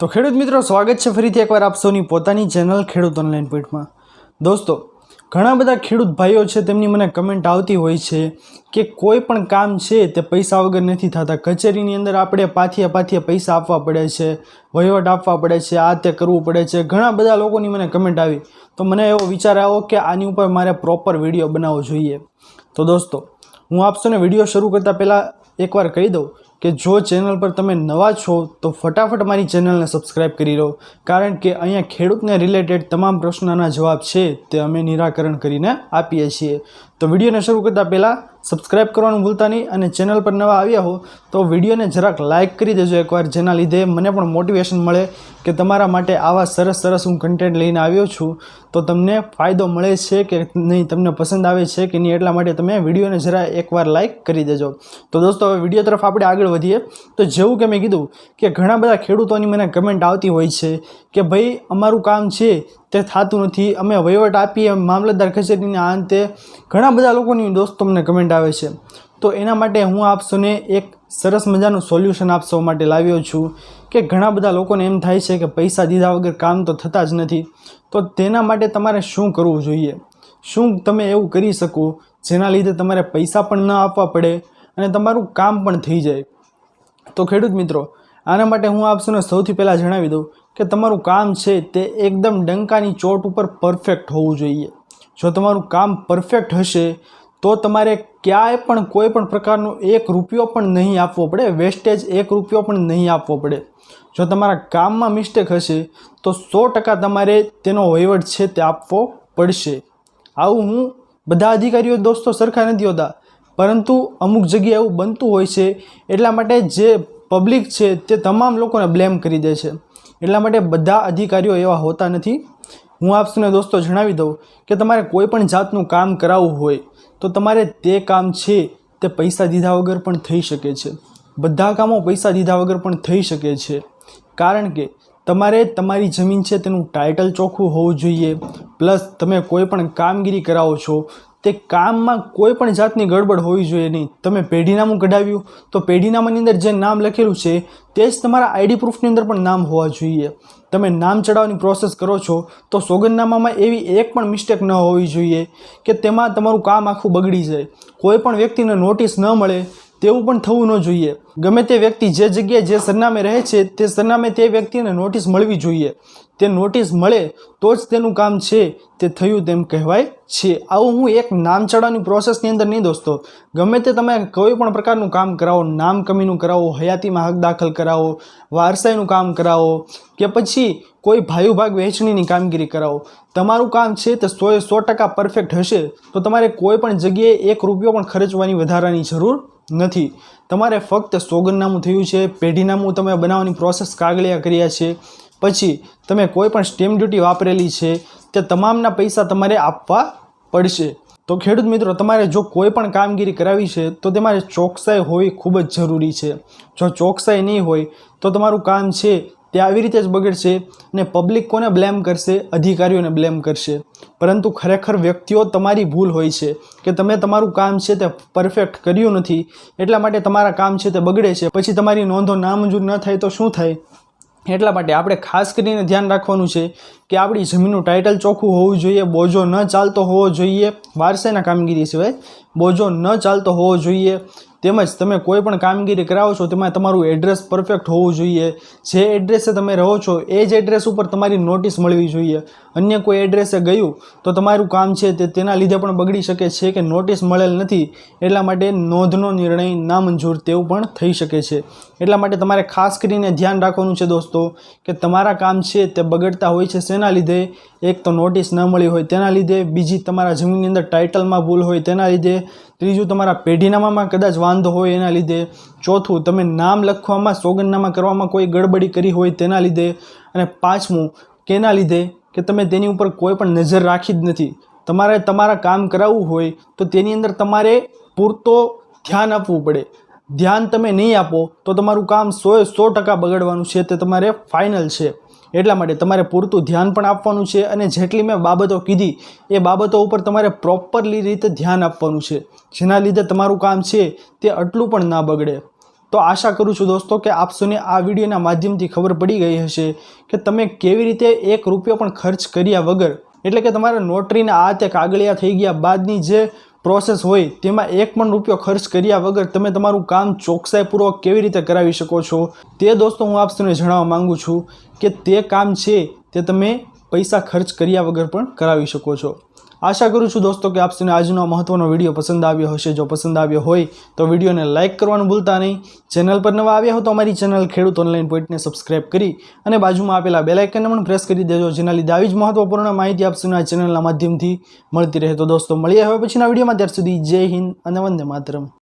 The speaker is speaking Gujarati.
તો ખેડૂત મિત્રો, સ્વાગત છે ફરીથી એકવાર આપ સૌની પોતાની ચેનલ ખેડૂત ઓનલાઈન પોઈન્ટમાં દોસ્તો, ઘણા બધા ખેડૂત ભાઈઓ છે, તેમની મને કમેન્ટ આવતી હોય છે કે કોઈ પણ કામ છે તે પૈસા વગર નથી થતા. કચેરીની અંદર આપણે પાથિયા પાથિયા પૈસા આપવા પડે છે, વહીવટ આપવા પડે છે, આ તે કરવું પડે છે. ઘણા બધા લોકોની મને કમેન્ટ આવી. તો મને એવો વિચાર આવ્યો કે આની ઉપર મારે પ્રોપર વીડિયો બનાવવો જોઈએ. તો દોસ્તો, હું આપ સૌને વીડિયો શરૂ કરતાં પહેલાં એકવાર કહી દઉં કે જો ચેનલ પર તમે નવા છો, તો ફટાફટ મારી ચેનલને સબસ્ક્રાઈબ કરી લો. કારણ કે અહીંયા ખેડૂતને રિલેટેડ તમામ પ્રશ્નોના જવાબ છે, તે અમે નિરાકરણ કરીને આપીએ છીએ. તો વિડીયોને શરૂ કરતાં પહેલાં સબસ્ક્રાઈબ કરવાનું ભૂલતા નહીં અને ચેનલ પર નવા આવ્યા હો તો વિડીયોને જરાક લાઇક કરી દેજો એકવાર, જેના લીધે મને પણ મોટિવેશન મળે કે તમારા માટે આવા સરસ સરસ હું કન્ટેન્ટ લઈને આવ્યો છું. તો તમને ફાયદો મળે છે કે નહીં, તમને પસંદ આવે છે કે નહીં, એટલા માટે તમે વિડીયોને જરા એકવાર લાઇક કરી દેજો. તો દોસ્તો, હવે વીડિયો તરફ આપણે આગળ વધીએ. તો જેવું કે મેં કીધું કે ઘણા બધા ખેડૂતોની મને કમેન્ટ આવતી હોય છે કે ભાઈ, અમારું કામ છે, તે થતું નથી, અમે વહીવટ આપીએ, મામલતદાર કચેરીના અંતે ઘણા બધા લોકોની દોસ્તો મને કમેન્ટ આવે છે. તો એના માટે હું આપશોને એક સરસ મજાનું સોલ્યુશન આપ સૌ માટે લાવ્યો છું કે ઘણા બધા લોકોને એમ થાય છે કે પૈસા દીધા વગર કામ તો થતા જ નથી. તો તેના માટે તમારે શું કરવું જોઈએ? શું તમે એવું કરી શકો જેના લીધે તમારે પૈસા પણ ન આપવા પડે અને તમારું કામ પણ થઈ જાય? તો ખેડૂત મિત્રો, આના માટે હું આપશોને સૌથી પહેલાં જણાવી દઉં કે તમારું કામ છે તે એકદમ ડંકાની ચોટ ઉપર પરફેક્ટ હોવું જોઈએ. જો તમારું કામ પરફેક્ટ હશે તો તમારે ક્યાંય પણ કોઈ પણ પ્રકારનો એક રૂપિયો પણ નહીં આપવો પડે વેસ્ટેજ એક રૂપિયો પણ નહીં આપવો પડે. જો તમારા કામમાં મિસ્ટેક હશે, તો સો ટકા તમારે તેનો વહીવટ છે તે આપવો પડશે. આવું હું બધા અધિકારીઓ, દોસ્તો, સરખા નથી હોતા, પરંતુ અમુક જગ્યાએ એવું બનતું હોય છે, એટલા માટે જે પબ્લિક છે તે તમામ લોકોને બ્લેમ કરી દે છે. એટલા માટે બધા અધિકારીઓ એવા હોતા નથી. હું આપને દોસ્તો જણાવી દઉં કે તમારે કોઈ પણ જાતનું કામ કરાવવું હોય તો તમારે તે કામ છે તે પૈસા દીધા વગર પણ થઈ શકે છે. બધા કામો પૈસા દીધા વગર પણ થઈ શકે છે. કારણ કે તમારે તમારી જમીન છે તેનું ટાઇટલ ચોખ્ખું હોવું જોઈએ. પ્લસ તમે કોઈ પણ કામગીરી કરાવો છો તે કામમાં કોઈ પણ જાતની ગડબડ હોવી જોઈએ નહીં. તમે પેઢીનામું કઢાવ્યું, તો પેઢીનામાની અંદર જે નામ લખેલું છે, તે જ તમારા આઈડી પ્રૂફની અંદર પણ નામ હોવા જોઈએ. તમે નામ ચડાવવાની પ્રોસેસ કરો છો, તો સોગંદનામામાં એવી એક પણ મિસ્ટેક ન હોવી જોઈએ કે તેમાં તમારું કામ આખું બગડી જાય. કોઈ પણ વ્યક્તિને નોટિસ ન મળે તેવું પણ થવું ન જોઈએ. ગમે તે વ્યક્તિ જે જગ્યાએ જે સરનામે રહે છે, તે સરનામે તે વ્યક્તિને નોટિસ મળવી જોઈએ. તે નોટિસ મળે તો જ તેનું કામ છે, તે થયું તેમ કહેવાય છે. આવું હું એક નામ ચડાવવાની પ્રોસેસની અંદર નહીં દોસ્તો. ગમે તે તમે કોઈ પણ પ્રકારનું કામ કરાવો નામ કમીનું કરાવો, હયાતીમાં હક દાખલ કરાવો, વારસાઈનું કામ કરાવો, કે પછી કોઈ ભાઈ ભાગ વહેંચણીની કામગીરી કરાવો, તમારું કામ છે તે સોએ સો ટકા પરફેક્ટ હશે, તો તમારે કોઈ પણ જગ્યાએ એક રૂપિયો પણ ખર્ચવાની વધારાની જરૂર નથી. તમારે ફક્ત સોગંદનામું થયું છે, પેઢીનામું તમે બનાવવાની પ્રોસેસ કાગળિયા કર્યા છે. પછી તમે કોઈ પણ સ્ટેમ્પ ડ્યુટી વાપરેલી છે, તે તમામના પૈસા તમારે આપવા પડશે. તો ખેડૂત મિત્રો, તમારે જો કોઈ પણ કામગીરી કરાવી છે, તો તમારે ચોકસાઈ હોવી ખૂબ જ જરૂરી છે. જો ચોકસાઈ નહીં હોય, તો તમારું કામ છે તે આવી રીતે જ બગડશે અને પબ્લિક કોને બ્લેમ કરશે? અધિકારીઓને બ્લેમ કરશે. પરંતુ ખરેખર વ્યક્તિઓ તમારી ભૂલ હોય છે કે તમે તમારું કામ છે તે પરફેક્ટ કર્યું નથી, એટલા માટે તમારા કામ છે તે બગડે છે. પછી તમારી નોંધો નામંજૂર ન થાય તો શું થાય? એટલા માટે આપણે ખાસ કરીને ધ્યાન રાખવાનું છે કે આપણી જમીનનું ટાઇટલ ચોખ્ખું હોવું જોઈએ, બોજો ન ચાલતો હોવો જોઈએ. વારસાઈના કામગીરી સિવાય બોજો ન ચાલતો હોવો જોઈએ. તેમજ તમે કોઈ પણ કામગીરી કરાવો છો, તેમાં તમારું એડ્રેસ પરફેક્ટ હોવું જોઈએ. જે એડ્રેસે તમે રહો છો, એ જ એડ્રેસ ઉપર તમારી નોટિસ મળવી જોઈએ. અન્ય કોઈ એડ્રેસે ગયું, તો તમારું કામ છે તે તેના લીધે પણ બગડી શકે છે કે નોટિસ મળેલ નથી. એટલા માટે નોંધનો નિર્ણય નામંજૂર તેવું પણ થઈ શકે છે. એટલા માટે તમારે ખાસ કરીને ધ્યાન રાખવાનું છે દોસ્તો, કે તમારા કામ છે તે બગડતા હોય છે શેના લીધે એક તો નોટિસ ન મળી હોય તેના લીધે, બીજી તમારા જમીનની અંદર ટાઇટલમાં ભૂલ હોય તેના લીધે, ત્રીજું તમારા પેઢીનામામાં કદાચ વાંધો હોય એના લીધે, ચોથું તમે નામ લખવામાં, સોગંદનામા કરવામાં કોઈ ગડબડી કરી હોય તેના લીધે, અને પાંચમું કેના લીધે કે તમે તેની ઉપર કોઈ પણ નજર રાખી જ નથી. તમારે તમારા કામ કરાવવું હોય તો તેની અંદર તમારે પૂરતો ધ્યાન આપવું પડે. ધ્યાન તમે નહીં આપો તો તમારું કામ સોએ સો ટકા બગડવાનું છે, તે તમારે ફાઇનલ છે. એટલા માટે તમારે પૂરતું ધ્યાન પણ આપવાનું છે અને જેટલી મેં બાબતો કીધી, એ બાબતો ઉપર તમારે પ્રોપરલી રીતે ધ્યાન આપવાનું છે. જેના લીધે તમારું કામ છે, તે આટલું પણ ના બગડે. તો આશા કરું છું દોસ્તો કે આપ આ વિડીયોના માધ્યમથી ખબર પડી ગઈ હશે કે તમે કેવી રીતે એક રૂપિયો પણ ખર્ચ કર્યા વગર, એટલે કે તમારા નોટરીના આ તે કાગળિયા થઈ ગયા બાદની જે પ્રોસેસ હોય તેમાં એક પણ રૂપિયો ખર્ચ કર્યા વગર તમે તમારું કામ ચોકસાઈપૂર્વક કેવી રીતે કરાવી શકો છો તે દોસ્તો હું આપ સૌને જણાવવા માગું છું કે તે કામ છે તે તમે પૈસા ખર્ચ કર્યા વગર પણ કરાવી શકો છો. આશા કરું છું દોસ્તો કે આપ આજનો મહત્વનો વીડિયો પસંદ આવ્યો હશે. જો પસંદ આવ્યો હોય તો વિડીયોને લાઇક કરવાનું ભૂલતા નહીં. ચેનલ પર નવા આવ્યા હો તો અમારી ચેનલ ખેડૂત ઓનલાઈન પોઈન્ટને સબસ્ક્રાઇબ કરી અને બાજુમાં આપેલા બેલાઇકનને પણ પ્રેસ કરી દેજો. જેના લીધે આવી જ મહત્વપૂર્ણ માહિતી આપ આ ચેનલના માધ્યમથી મળતી રહે. તો દોસ્તો, મળીએ હવે પછીના વિડીયોમાં. ત્યાર સુધી જય હિન્દ અને વંદે માતરમ.